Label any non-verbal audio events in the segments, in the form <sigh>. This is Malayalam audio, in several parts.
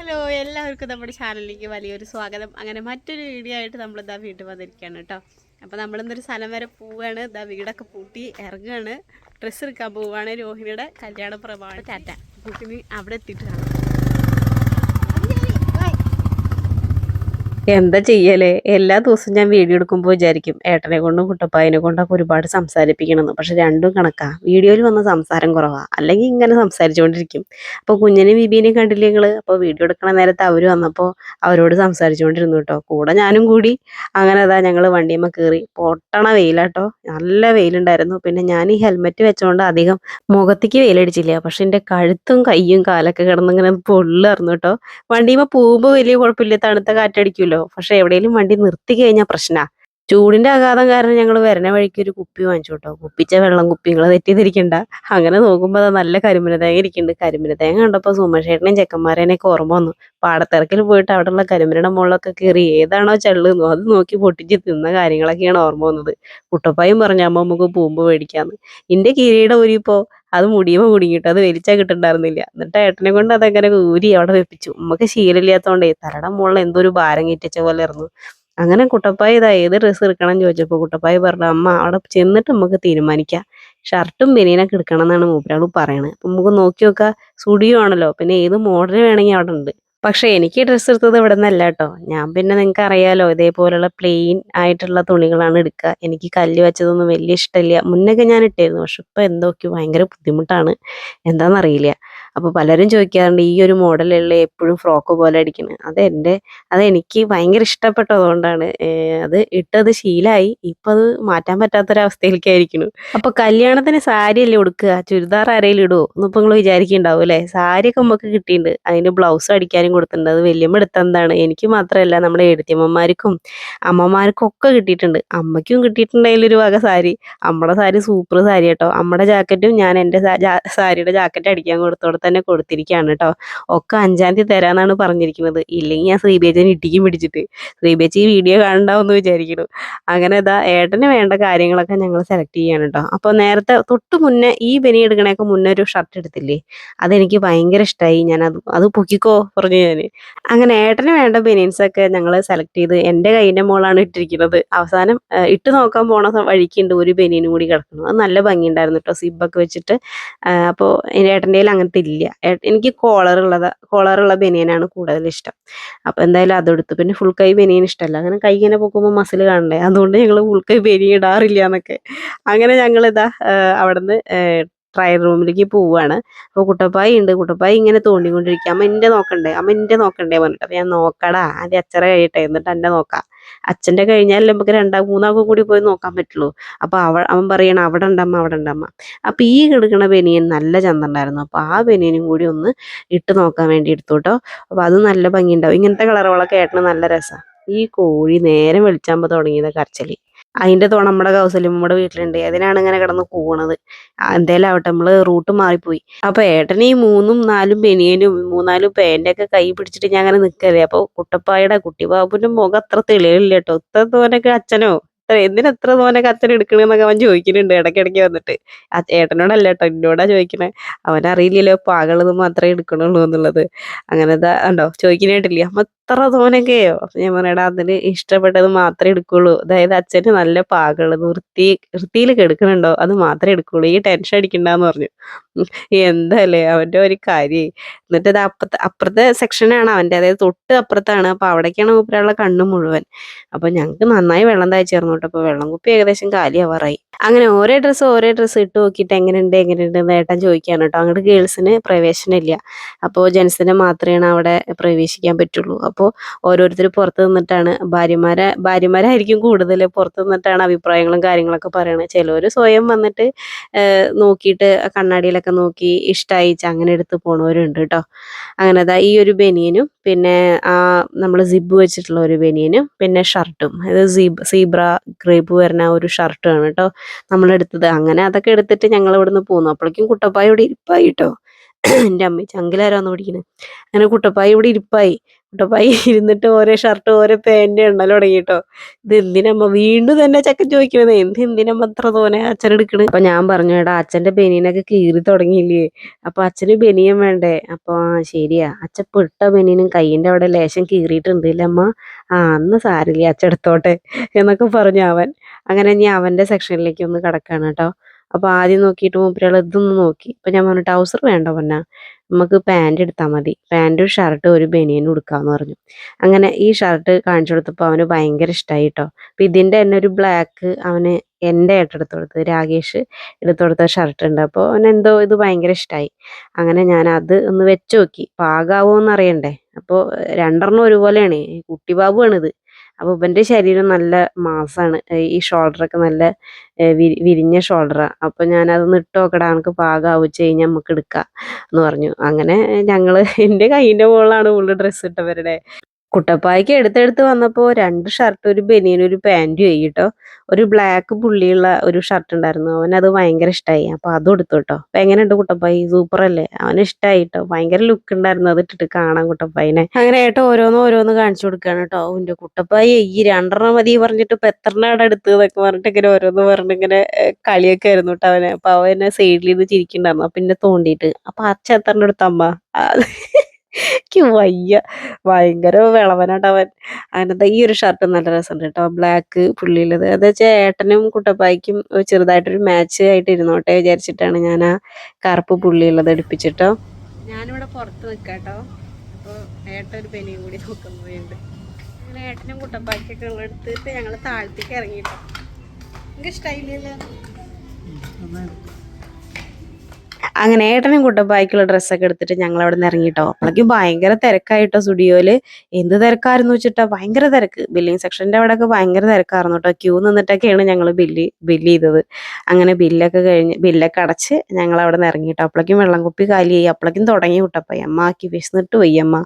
ഹലോ എല്ലാവർക്കും നമ്മുടെ ചാനലിലേക്ക് വലിയൊരു സ്വാഗതം. അങ്ങനെ മറ്റൊരു വീഡിയോ ആയിട്ട് നമ്മൾ ഇതാ വീട്ടിൽ വന്നിരിക്കുകയാണ് കേട്ടോ. അപ്പോൾ നമ്മളിന്നൊരു സ്ഥലം വരെ പോവുകയാണ്. ഇതാ വീടൊക്കെ പൂട്ടി ഇറങ്ങുകയാണ്. ഡ്രസ്സ് എടുക്കാൻ പോവുകയാണ് രോഹിണിയുടെ കല്യാണ പ്രമാണം. ടാറ്റ. പൂട്ടിന് അവിടെ എത്തിയിട്ട് കാണാം എന്താ ചെയ്യലേ? എല്ലാ ദിവസവും ഞാൻ വീഡിയോ എടുക്കുമ്പോൾ വിചാരിക്കും ഏട്ടനെ കൊണ്ടും കുട്ടപ്പായനെ കൊണ്ടൊക്കെ ഒരുപാട് സംസാരിപ്പിക്കണമെന്ന് പക്ഷെ രണ്ടും കണക്കാ. വീഡിയോയിൽ വന്ന സംസാരം കുറവാ. അല്ലെങ്കിൽ ഇങ്ങനെ സംസാരിച്ചുകൊണ്ടിരിക്കും. അപ്പോൾ കുഞ്ഞിനെ ബിബീനെ കണ്ടില്ല നിങ്ങൾ അപ്പോൾ വീഡിയോ എടുക്കണ നേരത്ത് അവർ വന്നപ്പോൾ അവരോട് സംസാരിച്ചുകൊണ്ടിരുന്നു കേട്ടോ. കൂടെ ഞാനും കൂടി. അങ്ങനെ അതാ ഞങ്ങൾ വണ്ടിയമ്മ കയറി പൊട്ടണ വെയിലാട്ടോ. നല്ല വെയിലുണ്ടായിരുന്നു. പിന്നെ ഞാൻ ഈ ഹെൽമെറ്റ് വെച്ചുകൊണ്ട് അധികം മുഖത്തേക്ക് വെയിലടിച്ചില്ല. പക്ഷെ എന്റെ കഴുത്തും കയ്യും കാലൊക്കെ കിടന്നിങ്ങനെ പൊള്ളായിരുന്നു കേട്ടോ. വണ്ടിയമ്മ പോകുമ്പോൾ വലിയ കുഴപ്പമില്ല. തണുത്ത കാറ്റടിക്കുമല്ലോ. പക്ഷെ എവിടെയെങ്കിലും വണ്ടി നിർത്തി കഴിഞ്ഞാൽ പ്രശ്നമാ ചൂടിന്റെ ആഘാതം കാരണം ഞങ്ങൾ വരണ വഴിക്ക് ഒരു കുപ്പി വാങ്ങിച്ചു കേട്ടോ കുപ്പിച്ച വെള്ളം കുപ്പി നിങ്ങൾ തെറ്റിദ്ധരിക്കണ്ട. അങ്ങനെ നോക്കുമ്പോൾ അത് നല്ല കരിമ്പിന തേങ്ങ ഇരിക്കുന്നുണ്ട്. കരിമ്പിന തേങ്ങ കണ്ടപ്പോൾ സുമേഷേട്ടനെയും ചെക്കന്മാരേനെയൊക്കെ ഓർമ്മ വന്നു. പാടത്തിറക്കിൽ പോയിട്ട് അവിടെയുള്ള കരിമ്പിനയുടെ മുകളിലൊക്കെ കയറി ഏതാണോ ചള്ളുന്നു അത് നോക്കി പൊട്ടിച്ച് തിന്ന കാര്യങ്ങളൊക്കെയാണ് ഓർമ്മ വന്നത്. കുട്ടപ്പായും പറഞ്ഞു അമ്മ നമുക്ക് പൂമ്പ് മേടിക്കാന്ന്. എന്റെ കിരീടം ഊരിപ്പോ അത് മുടിയുമ്പോ കുടുങ്ങിയിട്ട് അത് വലിച്ചാൽ കിട്ടുന്നുണ്ടായിരുന്നില്ല എന്നിട്ട് ഏട്ടനെ കൊണ്ട് അതങ്ങനെ ഊരി അവിടെ വെപ്പിച്ചു. നമുക്ക് ശീലമില്ലാത്തോണ്ടേ തലയുടെ മുകളിൽ എന്തോ ഒരു ഭാരം കയറ്റിച്ച പോലെ ആയിരുന്നു. അങ്ങനെ കുട്ടപ്പായ ഇതാ ഏത് ഡ്രസ്സ് എടുക്കണം ചോദിച്ചപ്പോൾ കുട്ടപ്പായ പറഞ്ഞു അമ്മ അവിടെ ചെന്നിട്ട് നമുക്ക് തീരുമാനിക്കാം. ഷർട്ടും ബനിയനൊക്കെ എടുക്കണം എന്നാണ് മൂപ്പരാൾ പറയണത് അപ്പം നമുക്ക് നോക്കി നോക്കാം. സ്റ്റുഡിയോ ആണല്ലോ. പിന്നെ ഏത് മോഡൽ വേണമെങ്കിൽ അവിടെ ഉണ്ട്. പക്ഷെ എനിക്ക് ഡ്രസ്സ് എടുത്തത് ഇവിടെ നിന്നല്ല കേട്ടോ. ഞാൻ പിന്നെ നിങ്ങൾക്ക് അറിയാലോ ഇതേപോലെയുള്ള പ്ലെയിൻ ആയിട്ടുള്ള തുണികളാണ് എടുക്കുക. എനിക്ക് കല്ല് വെച്ചതൊന്നും വലിയ ഇഷ്ടമില്ല. മുന്നൊക്കെ ഞാൻ ഇട്ടായിരുന്നു. പക്ഷെ ഇപ്പം എന്തൊക്കെയോ ഭയങ്കര ബുദ്ധിമുട്ടാണ്. എന്താണെന്നറിയില്ല അപ്പോൾ പലരും ചോദിക്കാറുണ്ട് ഈ ഒരു മോഡലുള്ള എപ്പോഴും ഫ്രോക്ക് പോലെ അടിക്കുന്നത് അത് എന്റെ അത് എനിക്ക് ഭയങ്കര ഇഷ്ടപ്പെട്ടതുകൊണ്ടാണ്. അത് ഇട്ടത് ശീലമായി ഇപ്പം അത് മാറ്റാൻ പറ്റാത്തൊരവസ്ഥയിലേക്കായിരിക്കുന്നു. അപ്പോൾ കല്യാണത്തിന് സാരി അല്ലേ ഉടുക്കുക? ചുരിദാർ ആരെങ്കിലും ഇടുവോ? എന്നിപ്പോൾ നിങ്ങൾ വിചാരിക്കുന്നുണ്ടാവും അല്ലേ? സാരിയൊക്കെ നമുക്ക് കിട്ടിയിട്ടുണ്ട്. അതിന് ബ്ലൗസ് അടിക്കാനും കൊടുത്തിട്ടുണ്ട്. അത് വലിയമ്മ എടുത്തെന്താണ് എനിക്ക് മാത്രമല്ല നമ്മുടെ എഴുത്തിയമ്മമാർക്കും അമ്മമാർക്കും ഒക്കെ കിട്ടിയിട്ടുണ്ട്. അമ്മയ്ക്കും കിട്ടിയിട്ടുണ്ട് ഒരു വക സാരി. അമ്മയുടെ സാരി സൂപ്പർ സാരി കേട്ടോ അമ്മയുടെ ജാക്കറ്റും ഞാൻ എന്റെ സാരിയുടെ ജാക്കറ്റ് അടിക്കാൻ കൊടുത്തോടെ തന്നെ കൊടുത്തിരിക്കുകയാണ് കേട്ടോ ഒക്കെ അഞ്ചാം തീയതി തരാമെന്നാണ് പറഞ്ഞിരിക്കുന്നത്. ഇല്ലെങ്കിൽ ഞാൻ ശ്രീബേച്ചിനെ ഇട്ടിക്കും പിടിച്ചിട്ട്. ശ്രീബേച്ചി ഈ വീഡിയോ കാണണ്ടാവെന്ന് വിചാരിക്കുന്നു. അങ്ങനെ ഇതാ ഏട്ടന് വേണ്ട കാര്യങ്ങളൊക്കെ ഞങ്ങൾ സെലക്ട് ചെയ്യാണ് കേട്ടോ അപ്പോൾ നേരത്തെ തൊട്ട് മുന്നേ ഈ ബനി എടുക്കണേക്ക് മുന്നേ ഒരു ഷർട്ട് എടുത്തില്ലേ? അതെനിക്ക് ഭയങ്കര ഇഷ്ടമായി ഞാൻ അത് അത് പൊക്കിക്കോ പറഞ്ഞു ഞാൻ അങ്ങനെ ഏട്ടന് വേണ്ട ബനിയൻസൊക്കെ ഞങ്ങൾ സെലക്ട് ചെയ്ത് എന്റെ കൈയിന്റെ മോളാണ് ഇട്ടിരിക്കുന്നത്. അവസാനം ഇട്ടു നോക്കാൻ പോണ വഴിക്കുണ്ട് ഒരു ബനിയനും കൂടി കിടക്കുന്നു. അത് നല്ല ഭംഗിയുണ്ടായിരുന്നു കേട്ടോ സിബൊക്കെ വെച്ചിട്ട് അപ്പോൾ ഏട്ടന്റെ കയ്യിൽ അങ്ങനത്തെ ഇല്ല ഏ- എനിക്ക് കോളർ ഉള്ള ബനിയനാണ് കൂടുതൽ ഇഷ്ടം. അപ്പോൾ എന്തായാലും അതെടുത്തു പിന്നെ ഫുൾ കൈ ബനിയൻ ഇഷ്ടമല്ല അങ്ങനെ കൈ ഇങ്ങനെ പൊക്കുമ്പോൾ മസിൽ കാണണ്ടേ? അതുകൊണ്ട് ഞങ്ങൾ ഫുൾ കൈ ബനിയൻ ഇടാറില്ല എന്നൊക്കെ. അങ്ങനെ ഞങ്ങളിതാ അവിടുന്ന് ട്രയൽ റൂമിലേക്ക് പോവുകയാണ് അപ്പോൾ കുട്ടപ്പായി ഉണ്ട്. കുട്ടപ്പായി ഇങ്ങനെ തോണ്ടിക്കൊണ്ടിരിക്കുക അമ്മ എന്റെ നോക്കണ്ടേ? അമ്മ എന്റെ നോക്കണ്ടേ പറഞ്ഞിട്ട്. അപ്പൊ ഞാൻ നോക്കടാ. ആദ്യം അച്ഛനെ കഴിയട്ടെ. എന്നിട്ട് എന്റെ നോക്കാം. അച്ഛന്റെ കഴിഞ്ഞാൽ നമുക്ക് രണ്ടാ മൂന്നാൾക്കും കൂടി പോയി നോക്കാൻ പറ്റുള്ളൂ. അപ്പോൾ അവ അവൻ പറയണം അവിടെ ഉണ്ടമ്മ അവിടെ ഉണ്ടമ്മ അപ്പോൾ ഈ കിടക്കണ ബനിയൻ നല്ല ചന്ത ഉണ്ടായിരുന്നു അപ്പോൾ ആ ബനിയനും കൂടി ഒന്ന് ഇട്ട് നോക്കാൻ വേണ്ടി എടുത്തു കേട്ടോ. അപ്പോൾ അത് നല്ല ഭംഗിയുണ്ടാവും. ഇങ്ങനത്തെ കളറുകളൊക്കെ ഏട്ടന് നല്ല രസമാണ് ഈ കോഴി നേരെ വെളിച്ചാകുമ്പോൾ തുടങ്ങിയത് കരച്ചലി. അതിന്റെ തോണ നമ്മുടെ കൗസല്യം നമ്മുടെ വീട്ടിലുണ്ട്. അതിനാണ് ഇങ്ങനെ കിടന്ന് കൂവണത്. എന്തായാലും ആവട്ടെ നമ്മൾ റൂട്ട് മാറിപ്പോയി. അപ്പൊ ഏട്ടന് ഈ മൂന്നും നാലും ബനിയനും മൂന്നാലും ഒക്കെ കൈ പിടിച്ചിട്ട് ഞാൻ അങ്ങനെ നിൽക്കല്ലേ അപ്പൊ കുട്ടപ്പായുടെ കുട്ടി ബാബുവിന്റെ മുഖം അത്ര തെളിവില്ല കേട്ടോ. ഇത്ര തോനൊക്കെ അച്ഛനോ? എന്തിനത്ര തോനൊക്കെ അച്ഛൻ എടുക്കണെന്നൊക്കെ അവൻ ചോദിക്കുന്നുണ്ട് ഇടയ്ക്കിടയ്ക്ക് വന്നിട്ട്. ആ ചേട്ടനോടല്ല കേട്ടോ എന്നോടാ ചോദിക്കണേ. അവനറിയില്ലല്ലോ പാകളത് മാത്രമേ എടുക്കണുള്ളൂ എന്നുള്ളത്. അങ്ങനെ ഉണ്ടോ ചോദിക്കാനായിട്ടില്ല അമ്മ ഇത്ര തോനൊക്കെയോ അപ്പൊ ഞാൻ പറയടാ അതിന് ഇഷ്ടപ്പെട്ടത് മാത്രമേ എടുക്കുള്ളൂ. അതായത് അച്ഛന് നല്ല പാകൾ വൃത്തി വൃത്തിയിൽ കെടുക്കണുണ്ടോ അത് മാത്രമേ എടുക്കുള്ളൂ. ഈ ടെൻഷൻ അടിക്കണ്ടെന്ന് പറഞ്ഞു. എന്തല്ലേ അവന്റെ ഒരു കാര്യം. എന്നിട്ട് അത് അപ്പുറത്തെ അപ്പുറത്തെ സെക്ഷനാണ് അവന്റെ അതായത് തൊട്ട് അപ്പുറത്താണ്. അപ്പൊ അവിടേക്കാണ് മൂപ്പരാളുടെ കണ്ണ് മുഴുവൻ. അപ്പൊ ഞങ്ങൾക്ക് നന്നായി വെള്ളം തയ്ച്ചേർന്നു കേട്ടോ. അപ്പൊ വെള്ളം കുപ്പി ഏകദേശം കാലിയാവാറായി. അങ്ങനെ ഓരോ ഡ്രസ്സ് ഓരോ ഡ്രസ്സ് ഇട്ട് നോക്കിയിട്ട് എങ്ങനെയുണ്ട് എങ്ങനെയുണ്ട് ഏട്ടൻ ചോദിക്കാണ് കേട്ടോ. അങ്ങോട്ട് ഗേൾസിന് പ്രവേശനമില്ല. അപ്പോൾ ജെൻസിന് മാത്രമേ അവിടെ പ്രവേശിക്കാൻ പറ്റുള്ളൂ. അപ്പോൾ ഓരോരുത്തർ പുറത്ത് നിന്നിട്ടാണ് ഭാര്യമാരെ ഭാര്യമാരായിരിക്കും കൂടുതൽ പുറത്ത് നിന്നിട്ടാണ് അഭിപ്രായങ്ങളും കാര്യങ്ങളൊക്കെ പറയുന്നത് ചിലവർ സ്വയം വന്നിട്ട് നോക്കിയിട്ട് കണ്ണാടിയിലൊക്കെ നോക്കി ഇഷ്ടമായിച്ച് അങ്ങനെ എടുത്ത് പോണവരുണ്ട് കേട്ടോ അങ്ങനെ അതാ ഈ ഒരു ബനിയനും പിന്നെ ആ നമ്മൾ സിബ് വെച്ചിട്ടുള്ള ഒരു ബനിയനും പിന്നെ ഷർട്ടും. അത് സീബ് സീബ്ര ഗ്രേപ്പ് വരുന്ന ഒരു ഷർട്ടുമാണ് കേട്ടോ നമ്മളെടുത്തത്. അങ്ങനെ അതൊക്കെ എടുത്തിട്ട് ഞങ്ങൾ ഇവിടുന്ന് പോന്നു. അപ്പോഴേക്കും കുട്ടപ്പായ ഇവിടെ ഇരിപ്പായി കേട്ടോ എന്റെ അമ്മ ചങ്കിലാരാന്ന് പഠിക്കുന്നത് അങ്ങനെ കുട്ടപ്പായി ഇവിടെ ഇരിപ്പായി. കുട്ടപ്പായി ഇരുന്നിട്ട് ഓരോ ഷർട്ട് ഓരോ പാന്റ് എണ്ണൽ തുടങ്ങിട്ടോ. ഇത് എന്തിനമ്മ വീണ്ടും തന്നെ ചക്കൻ ചോദിക്കണത്. എന്ത് എന്തിനമ്മ അത്ര തോനെ അച്ഛൻ എടുക്കണേ? അപ്പൊ ഞാൻ പറഞ്ഞു എടാ അച്ഛന്റെ ബനിയനൊക്കെ കീറി തുടങ്ങിയില്ലേ? അപ്പൊ അച്ഛന് ബനിയൻ വേണ്ടേ? അപ്പൊ ശരിയാ. അച്ഛൻ പെട്ട ബനീനും കൈയിന്റെ അവിടെ ലേശം കീറിയിട്ടുണ്ട് അമ്മ ആ അന്ന് സാരില്ലേ അച്ഛൻ എടുത്തോട്ടെ എന്നൊക്കെ പറഞ്ഞു അവൻ. അങ്ങനെ ഞാൻ അവന്റെ സെക്ഷനിലേക്ക് ഒന്ന് കിടക്കാണ് കേട്ടോ. അപ്പൊ ആദ്യം നോക്കിയിട്ട് മൂപ്പരാൾ ഇതൊന്ന് നോക്കി. അപ്പോൾ ഞാൻ പറഞ്ഞു ട്രൗസർ വേണ്ട പറഞ്ഞ നമുക്ക് പാന്റ് എടുത്താൽ മതി. പാന്റും ഷർട്ടും ഒരു ബനിയനും എടുക്കാന്ന് പറഞ്ഞു. അങ്ങനെ ഈ ഷർട്ട് കാണിച്ചു കൊടുത്തപ്പോൾ അവന് ഭയങ്കര ഇഷ്ടമായി കേട്ടോ അപ്പം ഇതിന്റെ തന്നെ ഒരു ബ്ലാക്ക് അവന് എന്റെ ഏട്ടൻ എടുത്തു കൊടുത്തത് രാകേഷ് എടുത്തു കൊടുത്ത ഷർട്ട് ഉണ്ട്. അപ്പോൾ അവൻ എന്തോ ഇത് ഭയങ്കര ഇഷ്ടമായി അങ്ങനെ ഞാൻ അത് ഒന്ന് വെച്ച് നോക്കി. പാകാവോ എന്ന് അറിയണ്ടേ അപ്പോൾ രണ്ടെണ്ണം ഒരുപോലെയാണ്. കുട്ടി ബാബുവാണിത് അപ്പോൾ ഇവന്റെ ശരീരം നല്ല മാസാണ്. ഈ ഷോൾഡറൊക്കെ നല്ല വിരി വിരിഞ്ഞ ഷോൾഡർ അപ്പോൾ ഞാൻ അതൊന്ന് ഇട്ട് നോക്കടാ എനിക്ക് പാകാവുച്ച കഴിഞ്ഞാൽ നമുക്ക് എടുക്കാം എന്ന് പറഞ്ഞു. അങ്ങനെ ഞങ്ങൾ എന്റെ കൈയിന്റെ മുകളിലാണ് ഉള്ള ഡ്രസ്സ് ഇട്ടവരുടെ. കുട്ടപ്പായ്ക്ക് എടുത്തെടുത്ത് വന്നപ്പോൾ രണ്ട് ഷർട്ട് ഒരു ബനിയനും ഒരു പാന്റും ആയി കേട്ടോ ഒരു ബ്ലാക്ക് പുള്ളിയുള്ള ഒരു ഷർട്ട് ഉണ്ടായിരുന്നു. അവൻ അത് ഭയങ്കര ഇഷ്ടമായി അപ്പോൾ അതും എടുത്തു കേട്ടോ അപ്പം എങ്ങനെയുണ്ട് കുട്ടപ്പായി? സൂപ്പർ അല്ലേ? അവന് ഇഷ്ടമായി കേട്ടോ ഭയങ്കര ലുക്ക് ഉണ്ടായിരുന്നു. അത് ഇട്ടിട്ട് കാണാൻ കുട്ടപ്പായിനെ. അങ്ങനെ ഏട്ടോ ഓരോന്ന് ഓരോന്ന് കാണിച്ചു കൊടുക്കുകയാണ് കേട്ടോ അവന്റെ കുട്ടപ്പായി ഈ രണ്ടെണ്ണം മതി പറഞ്ഞിട്ട് ഇപ്പം എത്ര നാട് എടുത്ത് എന്നൊക്കെ പറഞ്ഞിട്ട് ഇങ്ങനെ ഓരോന്ന് പറഞ്ഞിട്ട് ഇങ്ങനെ കളിയൊക്കെ ആയിരുന്നു കേട്ടോ അവനെ. അപ്പോൾ അവനെ സൈഡിൽ നിന്ന് ചിരിക്കുന്നുണ്ടായിരുന്നു. പിന്നെ എന്നെ തോണ്ടിയിട്ട്. അപ്പം അച്ഛൻ എത്രണ്ണം എടുത്തമ്മ എനിക്ക് വയ്യ. ഭയങ്കര വിളവനാട്ടവൻ അങ്ങനത്തെ ഈ ഒരു ഷർട്ട് നല്ല രസമുണ്ട് കേട്ടോ. ബ്ലാക്ക് പുള്ളിയുള്ളത് അത് വെച്ചാൽ ഏട്ടനും കുട്ടപ്പായ്ക്കും ചെറുതായിട്ടൊരു മാച്ച് ആയിട്ട് ഇരുന്നോട്ടെ വിചാരിച്ചിട്ടാണ് ഞാൻ ആ കറുപ്പ് പുള്ളിയുള്ളത് എടുപ്പിച്ചിട്ടോ. ഞാനിവിടെ പുറത്ത് നിൽക്കാട്ടോ അപ്പോൾ ഏട്ടൻ ഒരു പെനിയും കൂടി നോക്കാൻ പോയിട്ടുണ്ട് അങ്ങനെ ഏട്ടനും കുട്ടപ്പായ്ക്കൊക്കെ എടുത്തിട്ട് ഞങ്ങൾ താഴത്തേക്ക് ഇറങ്ങിട്ടോ. എനിക്ക് ഇഷ്ടമായില്ലല്ലോ അങ്ങനെ ഏട്ടനും കുട്ടപ്പായ്ക്കുള്ള ഡ്രസ്സൊക്കെ എടുത്തിട്ട് ഞങ്ങൾ അവിടെ നിന്ന് ഇറങ്ങിട്ടോ. അപ്പോഴേക്കും ഭയങ്കര തിരക്കായിട്ടോ സ്റ്റുഡിയോയിൽ. എന്ത് തിരക്കായിരുന്നു വെച്ചിട്ടാ? ഭയങ്കര തിരക്ക്. ബില്ലിംഗ് അവിടെ ഒക്കെ ഭയങ്കര തിരക്കായിരുന്നു കേട്ടോ. ക്യൂ നിന്നിട്ടൊക്കെയാണ് ഞങ്ങൾ ബില്ല് ബില്ല് ചെയ്തത്. അങ്ങനെ ബില്ലൊക്കെ കഴിഞ്ഞ് ബില്ലൊക്കെ അടച്ച് ഞങ്ങൾ അവിടെ നിന്ന് ഇറങ്ങിയിട്ടോ അപ്പോഴേക്കും വെള്ളം കുപ്പി കാലിയായി. അപ്പോഴേക്കും തുടങ്ങി കുട്ടപ്പായി അമ്മ ആക്കി വിശന്നിട്ട് വയ്യ അമ്മ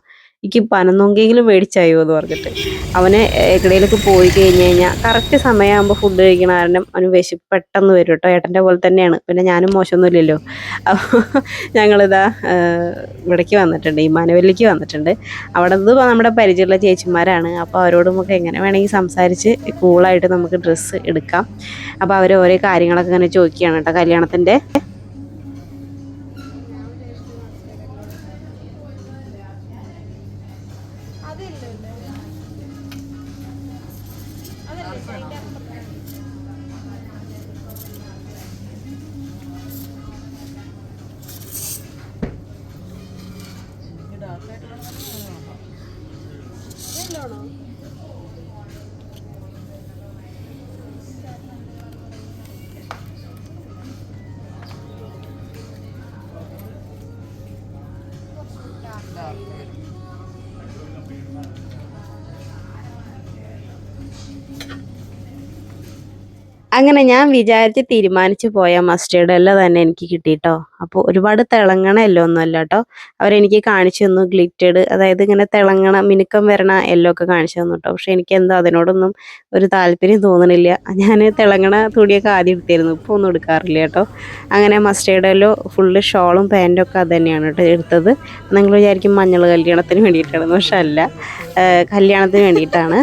എനിക്ക് പനന്നൊങ്കെങ്കിലും മേടിച്ചായോ എന്ന് പറഞ്ഞിട്ട്. അവന് എക്കടയിലേക്ക് പോയി കഴിഞ്ഞ് കഴിഞ്ഞാൽ കറക്റ്റ് സമയമാകുമ്പോൾ ഫുഡ് കഴിക്കണ കാരണം അവന് വിശപ്പ് പെട്ടെന്ന് വരും കേട്ടോ. ഏട്ടന്റെ പോലെ തന്നെയാണ്. പിന്നെ ഞാനും മോശമൊന്നുമില്ലല്ലോ. അപ്പോൾ ഞങ്ങളിതാ ഇവിടേക്ക് വന്നിട്ടുണ്ട് ഈ മാനവല്ലിക്ക് വന്നിട്ടുണ്ട്. അവിടെ നിന്ന് നമ്മുടെ പരിചയമുള്ള ചേച്ചിമാരാണ്. അപ്പോൾ അവരോട് നമുക്ക് എങ്ങനെ വേണമെങ്കിൽ സംസാരിച്ച് കൂളായിട്ട് നമുക്ക് ഡ്രസ്സ് എടുക്കാം. അപ്പോൾ അവർ ഓരോ കാര്യങ്ങളൊക്കെ ഇങ്ങനെ ചോദിക്കുകയാണ് കേട്ടോ. കല്യാണത്തിന്റെ അങ്ങനെ ഞാൻ വിചാരിച്ച് തീരുമാനിച്ചു പോയ മസ്റ്റേർഡ് എല്ലാം തന്നെ എനിക്ക് കിട്ടിയിട്ടോ അപ്പോൾ ഒരുപാട് തിളങ്ങണ എല്ലോ ഒന്നും അല്ല കേട്ടോ അവരെനിക്ക് കാണിച്ചു തന്നു ഗ്ലിറ്റഡ് അതായത് ഇങ്ങനെ തിളങ്ങണ മിനുക്കം വരണ എല്ലോ ഒക്കെ കാണിച്ചു തന്നു കേട്ടോ പക്ഷെ എനിക്ക് എന്തോ അതിനോടൊന്നും ഒരു താല്പര്യം തോന്നണില്ല. ഞാൻ തിളങ്ങണ തുണിയൊക്കെ ആദ്യം എടുത്തിരുന്നു. ഇപ്പോൾ ഒന്നും എടുക്കാറില്ല കേട്ടോ അങ്ങനെ മസ്റ്റേർഡ് എല്ലോ ഫുള്ള് ഷോളും പാന്റും ഒക്കെ അത് തന്നെയാണ് കേട്ടോ എടുത്തത്. നിങ്ങൾ വിചാരിക്കും മഞ്ഞൾ കല്യാണത്തിന് വേണ്ടിയിട്ടാണെന്ന് പക്ഷെ അല്ല കല്യാണത്തിന് വേണ്ടിയിട്ടാണ്.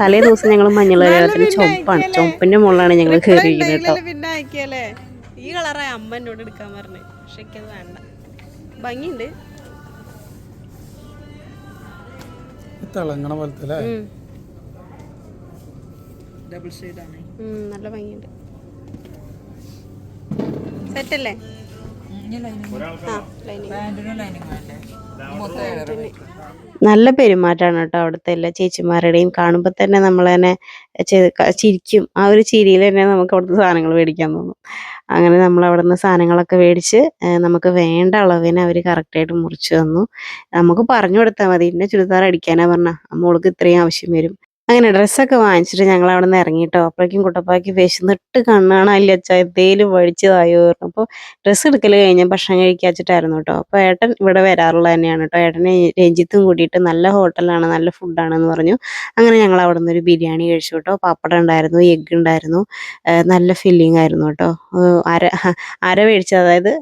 തലേ ദിവസം ഞങ്ങൾ മഞ്ഞൾ കേരളത്തിന് ചുമപ്പാണ്. ചുമപ്പിന്റെ മുകളിലാണ് ഞങ്ങൾ കയറിയിരിക്കുന്നത് കേട്ടോ. പിന്നെ ഈ കളറായ അമ്മ എന്നോട് എടുക്കാൻ പറഞ്ഞു. പക്ഷെ വേണ്ട. ഭംഗിയുണ്ട്. തിളങ്ങണ പോലത്തെ നല്ല ഭംഗിയുണ്ട്. സെറ്റല്ലേ? ആ ലൈനിങ് നല്ല പെരുമാറ്റമാണ് കേട്ടോ അവിടുത്തെ എല്ലാ ചേച്ചിമാരുടെയും. കാണുമ്പോൾ തന്നെ നമ്മൾ തന്നെ ചിരിക്കും. ആ ഒരു ചിരിയിൽ തന്നെ നമുക്ക് അവിടുത്തെ സാധനങ്ങൾ മേടിക്കാൻ തോന്നും. അങ്ങനെ നമ്മൾ അവിടെ നിന്ന് സാധനങ്ങളൊക്കെ മേടിച്ച് നമുക്ക് വേണ്ട അളവിനെ അവർ കറക്റ്റായിട്ട് മുറിച്ച് തന്നു. നമുക്ക് പറഞ്ഞു കൊടുത്താൽ മതി. ഇന്ന ചുരിദാർ അടിക്കാനാ പറഞ്ഞ. മോൾക്ക് ഇത്രയും ആവശ്യം വരും. അങ്ങനെ ഡ്രസ്സൊക്കെ വാങ്ങിച്ചിട്ട് ഞങ്ങൾ അവിടെ നിന്ന് ഇറങ്ങിയിട്ടോ അപ്പോഴേക്കും കുട്ടപ്പാക്ക് വിശന്നിട്ട് കണ്ണാണല്ല അച്ഛാ എന്തേലും വഴിച്ചതായോ അപ്പോൾ ഡ്രസ്സ് എടുക്കൽ കഴിഞ്ഞ് ഭക്ഷണം കഴിക്കാച്ചിട്ടായിരുന്നു കേട്ടോ. അപ്പോൾ ഏട്ടൻ ഇവിടെ വരാറുള്ളത് തന്നെയാണ് കേട്ടോ. ഏട്ടനെ രഞ്ജിത്തും കൂടിയിട്ട് നല്ല ഹോട്ടലാണ് നല്ല ഫുഡാണെന്ന് പറഞ്ഞു. അങ്ങനെ ഞങ്ങൾ അവിടെ നിന്ന് ഒരു ബിരിയാണി കഴിച്ചു കേട്ടോ. പപ്പടം ഉണ്ടായിരുന്നു എഗ്ഗ് ഉണ്ടായിരുന്നു നല്ല ഫില്ലിംഗ് ആയിരുന്നു കേട്ടോ. അര അര മേടിച്ച അതായത്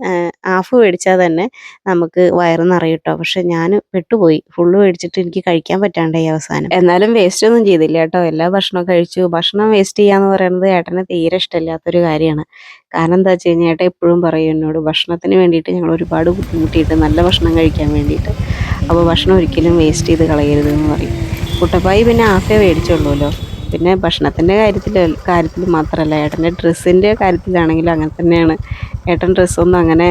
ഹാഫ് മേടിച്ചാൽ തന്നെ നമുക്ക് വയറ് നിറയും കേട്ടോ. പക്ഷെ ഞാൻ പെട്ടുപോയി. ഫുള്ള് മേടിച്ചിട്ട് എനിക്ക് കഴിക്കാൻ പറ്റാണ്ടായി അവസാനം. എന്നാലും വേസ്റ്റ് ഒന്നും ചെയ്തില്ല കേട്ടോ. എല്ലാ ഭക്ഷണവും കഴിച്ചു. ഭക്ഷണം വേസ്റ്റ് ചെയ്യാന്ന് പറയുന്നത് ഏട്ടന് തീരെ ഇഷ്ടമില്ലാത്തൊരു കാര്യമാണ്. കാരണം എന്താ വെച്ച് കഴിഞ്ഞാൽ ഏട്ടൻ എപ്പോഴും പറയും എന്നോട് ഭക്ഷണത്തിന് വേണ്ടിയിട്ട് ഞങ്ങൾ ഒരുപാട് ബുദ്ധിമുട്ടിയിട്ട് നല്ല ഭക്ഷണം കഴിക്കാൻ വേണ്ടിയിട്ട്. അപ്പോൾ ഭക്ഷണം ഒരിക്കലും വേസ്റ്റ് ചെയ്ത് കളയരുത് എന്ന് പറയും. കുട്ടപ്പായി പിന്നെ ആഫേ മേടിച്ചുള്ളൂല്ലോ പിന്നെ ഭക്ഷണത്തിന്റെ കാര്യത്തിൽ കാര്യത്തിൽ മാത്രമല്ല ഏട്ടന്റെ ഡ്രസ്സിന്റെ കാര്യത്തിലാണെങ്കിലും അങ്ങനെ തന്നെയാണ്. ഏട്ടൻ ഡ്രസ്സൊന്നും അങ്ങനെ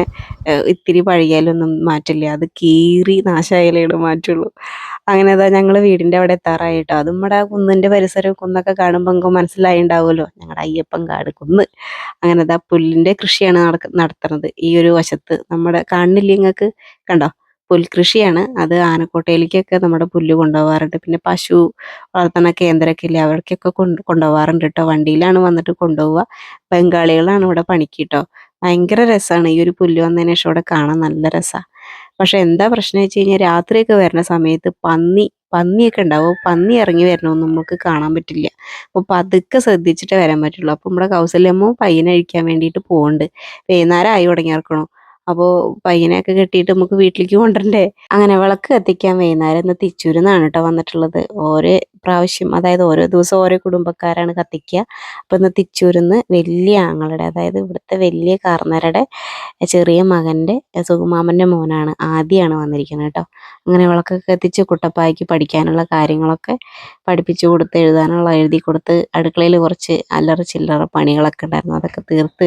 ഇത്തിരി പഴകിയാലൊന്നും മാറ്റില്ല. അത് കീറി നാശമായാലേ മാറ്റുള്ളൂ. അങ്ങനെ അതാ ഞങ്ങൾ വീടിന്റെ അവിടെ എത്താറായിട്ടോ. അതും ഇവിടെ കുന്നിന്റെ പരിസരം കുന്നൊക്കെ കാണുമ്പോൾ നമുക്ക് മനസ്സിലായി ഉണ്ടാവുമല്ലോ ഞങ്ങളുടെ അയ്യപ്പൻ കാട് കുന്ന്. അങ്ങനെ അതാ പുല്ലിന്റെ കൃഷിയാണ് നടക്ക നടത്തുന്നത് ഈ ഒരു വശത്ത് നമ്മുടെ കാണില്ലേ നിങ്ങൾക്ക് കണ്ടോ? പുൽകൃഷിയാണ് അത് ആനക്കോട്ടയിലേക്കൊക്കെ നമ്മുടെ പുല്ല് കൊണ്ടുപോകാറുണ്ട് പിന്നെ പശു വളർത്തണ കേന്ദ്രമൊക്കെ ഇല്ലേ? അവർക്കൊക്കെ കൊണ്ട് കൊണ്ടുപോകാറുണ്ട് കേട്ടോ വണ്ടിയിലാണ് വന്നിട്ട് കൊണ്ടുപോവുക ബംഗാളികളാണ് ഇവിടെ പണിക്ക് കേട്ടോ ഭയങ്കര രസമാണ് ഈ ഒരു പുല്ല് വന്നതിന് ശേഷം ഇവിടെ കാണാൻ. നല്ല രസമാണ് പക്ഷെ എന്താ പ്രശ്നം വെച്ച് കഴിഞ്ഞാൽ രാത്രിയൊക്കെ വരുന്ന സമയത്ത് പന്നി പന്നിയൊക്കെ ഉണ്ടാവും. പന്നി ഇറങ്ങി വരണമൊന്നും നമുക്ക് കാണാൻ പറ്റില്ല. അപ്പോൾ പതുക്കെ ശ്രദ്ധിച്ചിട്ടേ വരാൻ പറ്റുള്ളൂ. അപ്പോൾ നമ്മുടെ കൗസല്യമ്മ പയ്യനെ അഴിക്കാൻ വേണ്ടിയിട്ട് പോകുന്നുണ്ട് വൈകുന്നേരം ആയി തുടങ്ങിയിറക്കണു അപ്പോൾ പയ്യനെയൊക്കെ കെട്ടിയിട്ട് നമുക്ക് വീട്ടിലേക്ക് കൊണ്ടുവരണ്ടേ? അങ്ങനെ വിളക്ക് കത്തിക്കാൻ വൈകുന്നേരം ഇന്ന് തിച്ചൂരുന്നാണ് കേട്ടോ വന്നിട്ടുള്ളത്. ഓരോ പ്രാവശ്യം അതായത് ഓരോ ദിവസം ഓരോ കുടുംബക്കാരാണ് കത്തിക്കുക. അപ്പോൾ ഇന്ന് തിച്ചൂരുന്ന് വലിയ ആങ്ങളുടെ അതായത് ഇവിടുത്തെ വലിയ കാർന്നരുടെ ചെറിയ മകന്റെ സുകുമാമന്റെ മോനാണ് ആദ്യമാണ് വന്നിരിക്കുന്നത് കേട്ടോ. അങ്ങനെ വിളക്കൊക്കെ കത്തിച്ച് കുട്ടപ്പായ്ക്ക് പഠിക്കാനുള്ള കാര്യങ്ങളൊക്കെ പഠിപ്പിച്ചു കൊടുത്ത് എഴുതാനുള്ള എഴുതി കൊടുത്ത് അടുക്കളയിൽ കുറച്ച് അല്ലറ ചില്ലറ പണികളൊക്കെ ഉണ്ടായിരുന്നു. അതൊക്കെ തീർത്ത്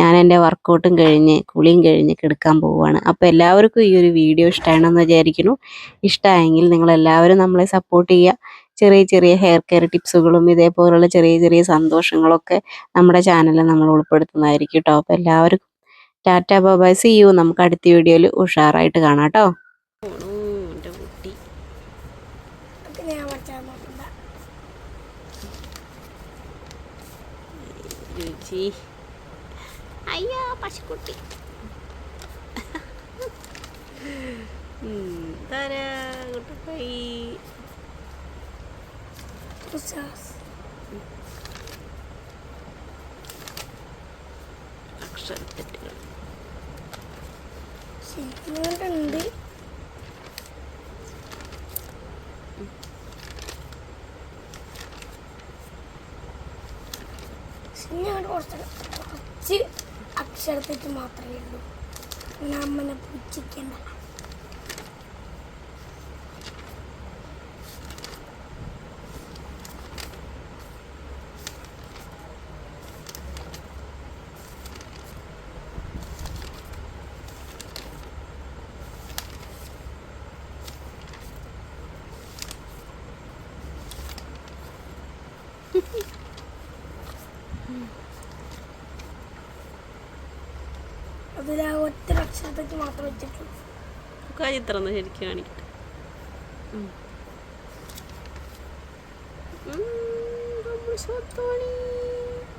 ഞാൻ എന്റെ വർക്കൗട്ടും കഴിഞ്ഞ് കുളിയും കഴിഞ്ഞ് കിടക്കാൻ പോവുകയാണ്. അപ്പോൾ എല്ലാവർക്കും ഈ ഒരു വീഡിയോ ഇഷ്ടമാണെന്ന് വിചാരിക്കുന്നു. ഇഷ്ടമായെങ്കിൽ നിങ്ങളെല്ലാവരും നമ്മളെ സപ്പോർട്ട് ചെയ്യുക. ചെറിയ ചെറിയ ഹെയർ കെയർ ടിപ്സുകളും ഇതേപോലുള്ള ചെറിയ ചെറിയ സന്തോഷങ്ങളൊക്കെ നമ്മുടെ ചാനലിൽ നമ്മൾ ഉൾപ്പെടുത്തുന്നതായിരിക്കും കേട്ടോ. അപ്പോൾ എല്ലാവർക്കും ടാറ്റ ബൈ സി യു നമുക്ക് അടുത്ത വീഡിയോയിൽ ഉഷാറായിട്ട് കാണാം കുട്ടി പിന്നെ ഞാൻ പഠിച്ചാൽ നോക്കണ്ട രുചി അയ്യോ പശുക്കുട്ടി. കുട്ടിപ്പോയി ഉസാസ്. അക്ഷരത്തെറ്റുകൾ. ശരിക്കുണ്ട് ഞാൻ കുറച്ച് കുറച്ച് മാത്രമേ ഉള്ളൂ. അങ്ങനെ അമ്മനെ പുച്ഛിക്കണ്ട. <laughs> അതിൽ ആ ഒറ്റ അക്ഷരത്തേക്ക് മാത്രം വെച്ചിട്ടുള്ളൂ. ചിത്രം ഒന്ന് ശരിക്കും കാണിക്കട്ടെ.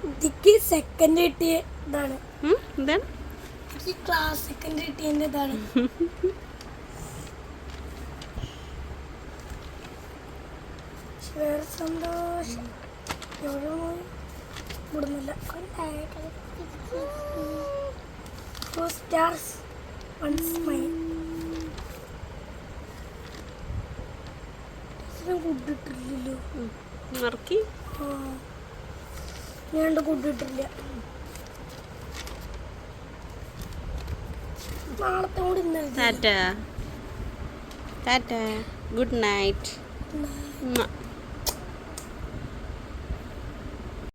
എനിക്ക് സെക്കൻഡ് കിട്ടിയ ഇതാണ്. എന്താണ്? എനിക്ക് ക്ലാസ് സെക്കൻഡ് കിട്ടിയതിന്റെ ഇതാണ്. വേറെ സന്തോഷം. എവിടെ പോയി. വിടുന്നില്ല ടു സ്റ്റാർസ് വൺ സ്മൈൽ കൂട്ടിട്ടില്ലല്ലോ മറക്കി ആ ഞാൻ കൂട്ടിട്ടില്ല നാളത്തെ കൂടി ടാറ്റ ടാറ്റ ഗുഡ് നൈറ്റ്